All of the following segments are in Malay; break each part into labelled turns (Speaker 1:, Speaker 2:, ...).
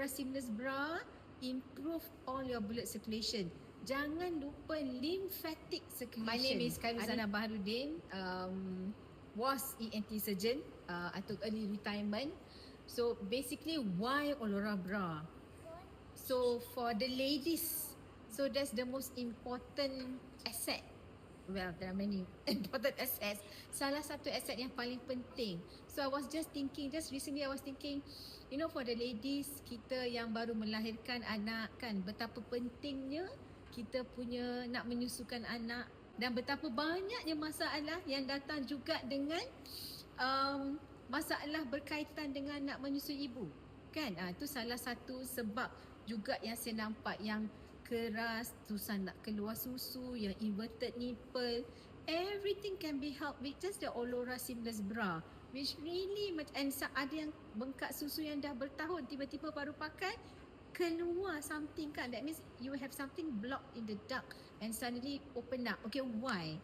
Speaker 1: Aurora Seamless Bra improve all your blood circulation. Jangan lupa lymphatic circulation.
Speaker 2: My name is Kairuzana Baharudin. Um, was ENT surgeon. Uh, I took early retirement. So basically, why Olora bra? So for the ladies, so that's the most important asset. Well, there are many important assets. Salah satu asset yang paling penting. So I was just thinking, just recently I was thinking, you know for the ladies, kita yang baru melahirkan anak kan, betapa pentingnya kita punya nak menyusukan anak dan betapa banyaknya masalah yang datang juga dengan um, masalah berkaitan dengan nak menyusui ibu kan ah itu salah satu sebab juga yang saya nampak yang keras susah nak keluar susu yang inverted nipple everything can be helped with just the Olora seamless bra which really much and ada yang bengkak susu yang dah bertahun tiba-tiba baru pakai keluar something kan that means you have something blocked in the duct and suddenly open up okay why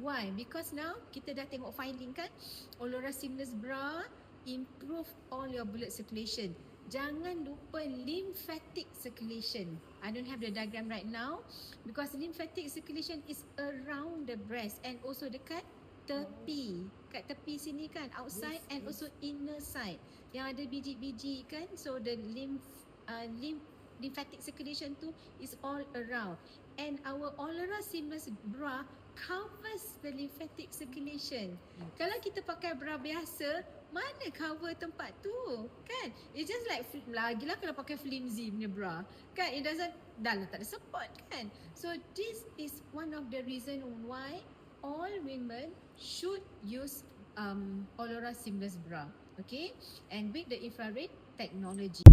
Speaker 2: Why? Because now kita dah tengok finding kan Olora Seamless Bra improve all your blood circulation. Jangan lupa lymphatic circulation. I don't have the diagram right now because lymphatic circulation is around the breast and also dekat tepi. Kat tepi sini kan outside
Speaker 1: Yes,
Speaker 2: and
Speaker 1: yes.
Speaker 2: also inner side. Yang ada biji-biji kan so the lymph uh, lymph lymphatic circulation tu is all around and our Olora Seamless bra covers the lymphatic circulation. Kalau kita pakai bra biasa, mana cover tempat tu? Kan? It's just like lagilah kalau pakai flimsy punya bra. Kan? It doesn't dah lah tak ada support kan? So this is one of the reason why all women should use um, Olora Seamless bra. Okay? And with the infrared technology.